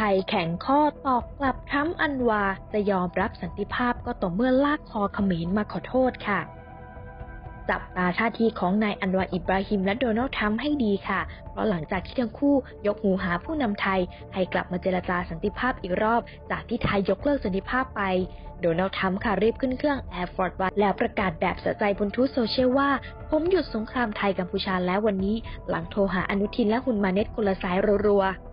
ไทยแข่งข้อตอกกลับทรัมป์อันวา จะยอมรับสันติภาพก็ต่อเมื่อลากคอเขมรมาขอโทษค่ะจับตาท่าทีของนายอันวาอิบราฮิมและโดนัลด์ทรัมป์ให้ดีค่ะ เพราะหลังจากที่ทั้งคู่ยกหูหาผู้นำไทย ให้กลับมาเจรจาสันติภาพอีกรอบ จากที่ไทยยกเลิกสันติภาพไป โดนัลด์ทรัมป์ค่ะรีบขึ้นเครื่องแอร์ฟอร์ดวันแล้วประกาศแบบสะใจบนทูตโซเชียลว่า ผมหยุดสงครามไทยกัมพูชาแล้ววันนี้ หลังโทรหาอนุทินและหุนมาเน็ตคนลสายรัวๆ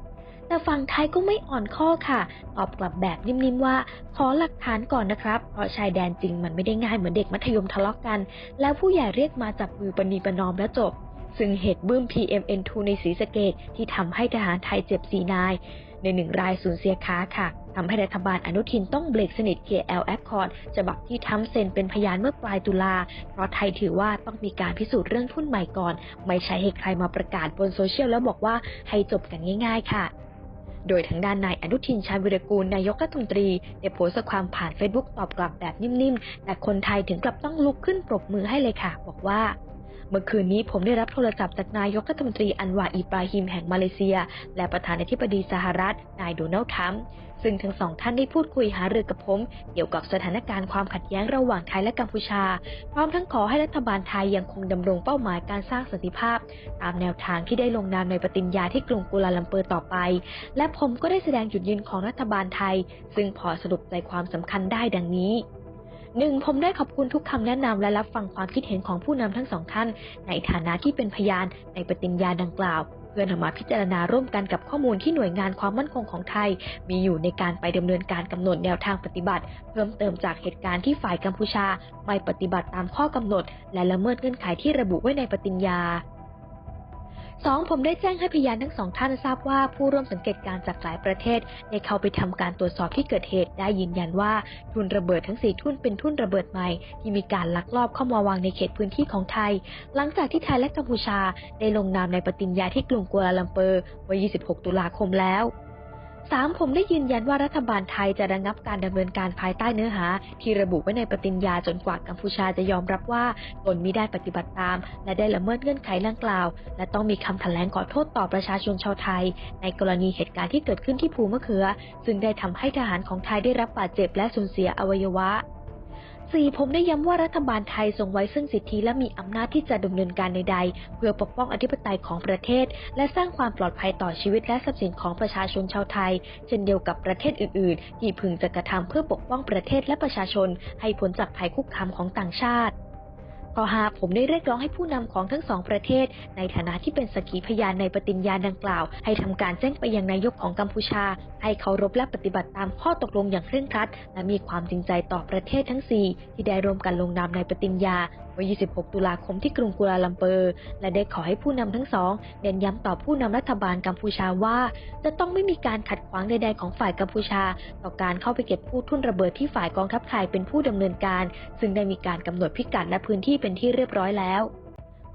แต่ฝั่งไทยก็ไม่อ่อนข้อค่ะ ตอบกลับแบบนิ่มๆว่า ขอหลักฐานก่อนนะครับ เพราะชายแดนจริงมันไม่ได้ง่ายเหมือนเด็กมัธยมทะเลาะกกัน แล้วผู้ใหญ่เรียกมาจับมือปณีประนอมแล้วจบ ซึ่งเหตุบึ้ม PMN2 ในศรีสะเกดที่ทำให้ทหารไทยเจ็บสีนาย ในหนึ่งรายสูญเสียค้าค่ะทำให้รัฐบาลอนุทินต้องเบรกสนิท KL Accord ฉบับที่ทำเซ็นเป็นพยานเมื่อปลายตุลา เพราะไทยถือว่าต้องมีการพิสูจน์เรื่องทุนใหม่ก่อน ไม่ใช่ให้ใครมาประกาศบนโซเชียลแล้วบอกว่าให้จบกันง่าย ๆ ค่ะ โดยทางด้านนายอนุทินชาญวิรกูลนายกรัฐมนตรีได้โพสต์ข้อความผ่านเฟซบุ๊กตอบกลับแบบนิ่มๆ แต่คนไทยถึงกลับต้องลุกขึ้นปรบมือให้เลยค่ะ บอกว่า เมื่อคืนนี้ผมได้รับโทรศัพท์จากนายกรัฐมนตรีอันวาอิบราฮิมแห่งมาเลเซีย และประธานาธิบดีสหรัฐ นายโดนัลด์ทรัมป์ซึ่งทั้งสองท่านได้พูดคุยหารือกับผม เกี่ยวกับสถานการณ์ความขัดแย้งระหว่างไทยและกัมพูชา พร้อมทั้งขอให้รัฐบาลไทยยังคงดำรงเป้าหมายการสร้างสันติภาพ ตามแนวทางที่ได้ลงนามในปฏิญญาที่กรุงกัวลาลัมเปอร์ต่อไป และผมก็ได้แสดงจุดยืนของรัฐบาลไทย ซึ่งพอสรุปใจความสำคัญได้ดังนี้ หนึ่งผมได้ขอบคุณทุกคำแนะนำและรับฟังความคิดเห็นของผู้นำทั้งสองท่าน ในฐานะที่เป็นพยานในปฏิญญาดังกล่าว เพื่อนำมาพิจารณาร่วมกันกับข้อมูลที่หน่วยงานความมั่นคงของไทย มีอยู่ในการไปดำเนินการกำหนดแนวทางปฏิบัติ เพิ่มเติมจากเหตุการณ์ที่ฝ่ายกัมพูชา ไม่ปฏิบัติตามข้อกำหนด และละเมิดเงื่อนไขที่ระบุไว้ในปฏิญญา สองผมได้แจ้งให้พยานทั้งสองท่านทราบว่าผู้ร่วมสังเกตการณ์จากหลายประเทศได้เข้าไปทำการตรวจสอบที่เกิดเหตุ ได้ยืนยันว่าทุนระเบิดทั้งสี่ทุนเป็นทุนระเบิดใหม่ ที่มีการลักลอบเข้ามาวางในเขตพื้นที่ของไทย หลังจากที่ไทยและกัมพูชาได้ลงนามในปฏิญญาที่กรุงกัวลาลัมเปอร์เมื่อ 26 ตุลาคมแล้ว 3. ผมได้ยืนยันว่ารัฐบาลไทยจะระงับการดำเนินการภายใต้เนื้อหา ที่ระบุไว้ในปฏิญญาจนกว่ากัมพูชาจะยอมรับว่าตนมิได้ปฏิบัติตาม และได้ละเมิดเงื่อนไขดังกล่าว และต้องมีคำแถลงขอโทษต่อประชาชนชาวไทย ในกรณีเหตุการณ์ที่เกิดขึ้นที่ภูมะเขือ ซึ่งได้ทำให้ทหารของไทยได้รับบาดเจ็บและสูญเสียอวัยวะ 4. ผมได้ย้ำว่ารัฐบาลไทยทรงไว้ซึ่งสิทธิและมีอำนาจที่จะดำเนินการใดๆ เพื่อปกป้องอธิปไตยของประเทศ และสร้างความปลอดภัยต่อชีวิตและทรัพย์สินของประชาชนชาวไทย เช่นเดียวกับประเทศอื่นๆ ที่พึงจะกระทำเพื่อปกป้องประเทศและประชาชน ให้พ้นจากภัยคุกคามของต่างชาติ ข้อ5ผมได้เรียกร้องให้ผู้นำของทั้งสองประเทศ ในฐานะที่เป็นสกขีพยานในปฏิญญาดังกล่าว ให้ทำการแจ้งไปยังนายกของกัมพูชา ให้เคารพและปฏิบัติตามข้อตกลงอย่างเคร่งครัด และมีความจริงใจต่อประเทศทั้ง 4 ที่ได้ร่วมกันลงนามในปฏิญญา เมื่อ 26 ตุลาคมที่กรุงกัวลาลัมเปอร์ และได้ขอให้ผู้นำทั้งสองเน้นย้ำต่อผู้นำรัฐบาลกัมพูชาว่า จะต้องไม่มีการขัดขวางใดๆของฝ่ายกัมพูชา ต่อการเข้าไปเก็บผู้ทุ่นระเบิดที่ฝ่ายกองทัพไทยเป็นผู้ดำเนินการ ซึ่งได้มีการกำหนดพิกัดและพื้นที่เป็นที่เรียบร้อยแล้ว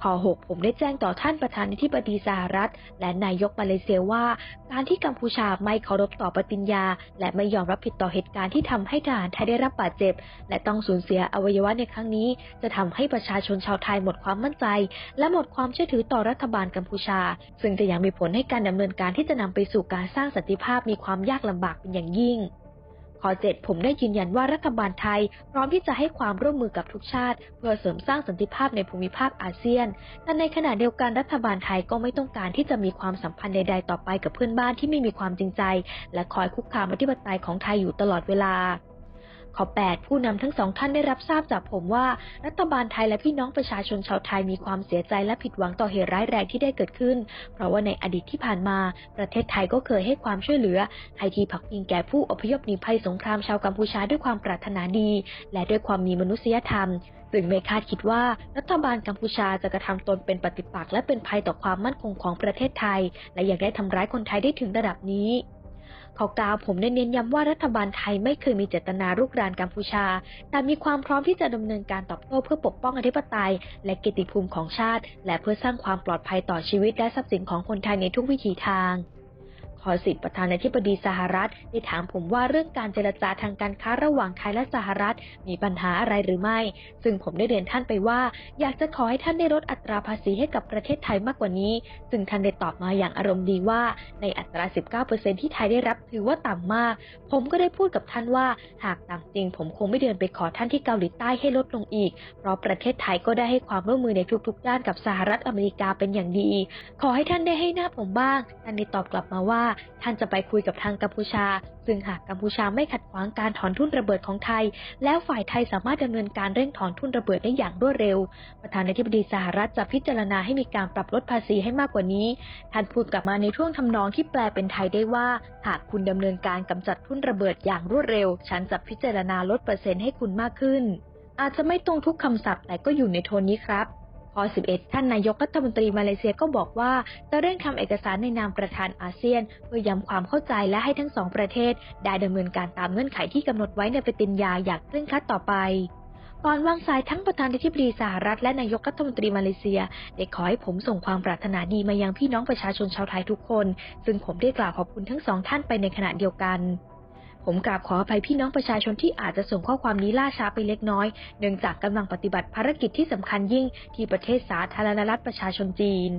ข้อ 6 ผมได้แจ้งต่อท่านประธานาธิบดีสหรัฐ และนายกมาเลเซียว่า การที่กัมพูชาไม่เคารพต่อปฏิญญา และไม่ยอมรับผิดต่อเหตุการณ์ที่ทำให้ทหารไทยได้รับบาดเจ็บ และต้องสูญเสียอวัยวะในครั้งนี้ จะทำให้ประชาชนชาวไทยหมดความมั่นใจ และหมดความเชื่อถือต่อรัฐบาลกัมพูชา ซึ่งจะยังมีผลให้การดำเนินการที่จะนำไปสู่การสร้างสันติภาพมีความยากลำบากเป็นอย่างยิ่ง ข้อ 7 ผมได้ยืนยันว่ารัฐบาลไทย พร้อมที่จะให้ความร่วมมือกับทุกชาติ เพื่อเสริมสร้างสันติภาพในภูมิภาคอาเซียน แต่ในขณะเดียวกันรัฐบาลไทยก็ไม่ต้องการที่จะมีความสัมพันธ์ใด ๆ ต่อไปกับเพื่อนบ้านที่ไม่มีความจริงใจ และคอยคุกคามอธิปไตยของไทยอยู่ตลอดเวลา ข้อ 8 ผู้นำทั้งสองท่านได้รับทราบจากผมว่า รัฐบาลไทยและพี่น้องประชาชนชาวไทยมีความเสียใจและผิดหวังต่อเหตุร้ายแรงที่ได้เกิดขึ้น เพราะว่าในอดีตที่ผ่านมา ประเทศไทยก็เคยให้ความช่วยเหลือ ให้ที่พักพิงแก่ผู้อพยพหนีภัยสงครามชาวกัมพูชาด้วยความปรารถนาดี และด้วยความมีมนุษยธรรมซึ่งไม่คาดคิดว่ารัฐบาลกัมพูชาจะกระทำตนเป็นปฏิปักษ์และเป็นภัยต่อความมั่นคงของประเทศไทย และยังได้ทำร้ายคนไทยได้ถึงระดับนี้ ขากล่าวผมได้เน้นย้ำว่ารัฐบาลไทยไม่เคยมีเจตนารุกรานกัมพูชา แต่มีความพร้อมที่จะดำเนินการตอบโต้เพื่อปกป้องอธิปไตย และเกียรติภูมิของชาติ และเพื่อสร้างความปลอดภัยต่อชีวิตและทรัพย์สินของคนไทยในทุกวิถีทาง คอสิทธิ์ประธานาธิบดีสหรัฐได้ถามผมว่าเรื่องการเจรจาทางการค้าระหว่างไทยและสหรัฐ มีปัญหาอะไรหรือไม่ ซึ่งผมได้เรียนท่านไปว่า อยากจะขอให้ท่านได้ลดอัตราภาษีให้กับประเทศไทยมากกว่านี้ ซึ่งท่านได้ตอบมาอย่างอารมณ์ดีว่า ในอัตรา 19%ที่ไทยได้รับถือว่าต่ำมาก ผมก็ได้พูดกับท่านว่า หากต่ำจริง ผมคงไม่เดินไปขอท่านที่เกาหลีใต้ให้ลดลงอีก เพราะประเทศไทยก็ได้ให้ความร่วมมือในทุกๆด้านกับสหรัฐอเมริกาเป็นอย่างดี ขอให้ท่านได้ให้หน้าผมบ้างท่านได้ตอบกลับมาว่าท่านจะไปคุยกับทางกัมพูชา ซึ่งหากกัมพูชาไม่ขัดขวางการถอนทุนระเบิดของไทย แล้วฝ่ายไทยสามารถดำเนินการเร่งถอนทุนระเบิดได้อย่างรวดเร็ว ประธานาธิบดีสหรัฐจะพิจารณาให้มีการปรับลดภาษีให้มากกว่านี้ ท่านพูดกลับมาในช่วงทำนองที่แปลเป็นไทยได้ว่า หากคุณดำเนินการกำจัดทุนระเบิดอย่างรวดเร็ว ฉันจะพิจารณาลดเปอร์เซ็นต์ให้คุณมากขึ้น อาจจะไม่ตรงทุกคำศัพท์แต่ก็อยู่ในโทนนี้ครับ ข้อ11 ท่านนายกรัฐมนตรีมาเลเซียก็บอกว่า จะเร่งทำเอกสารในนามประธานอาเซียน เพื่อย้ำความเข้าใจและให้ทั้งสองประเทศ ได้ดำเนินการตามเงื่อนไขที่กำหนดไว้ในปฏิญญาอย่างเคร่งครัดต่อไปก่อนวางสายทั้งประธานาธิบดีสหรัฐและนายกรัฐมนตรีมาเลเซีย ได้ขอให้ผมส่งความปรารถนาดีมายังพี่น้องประชาชนชาวไทยทุกคน ซึ่งผมได้กล่าวขอบคุณทั้งสองท่านไปในขณะเดียวกัน ผมกราบขออภัยพี่น้องประชาชนที่อาจจะส่งข้อความนี้ล่าช้าไปเล็กน้อย เนื่องจากกำลังปฏิบัติภารกิจที่สำคัญยิ่งที่ประเทศสาธารณรัฐประชาชนจีน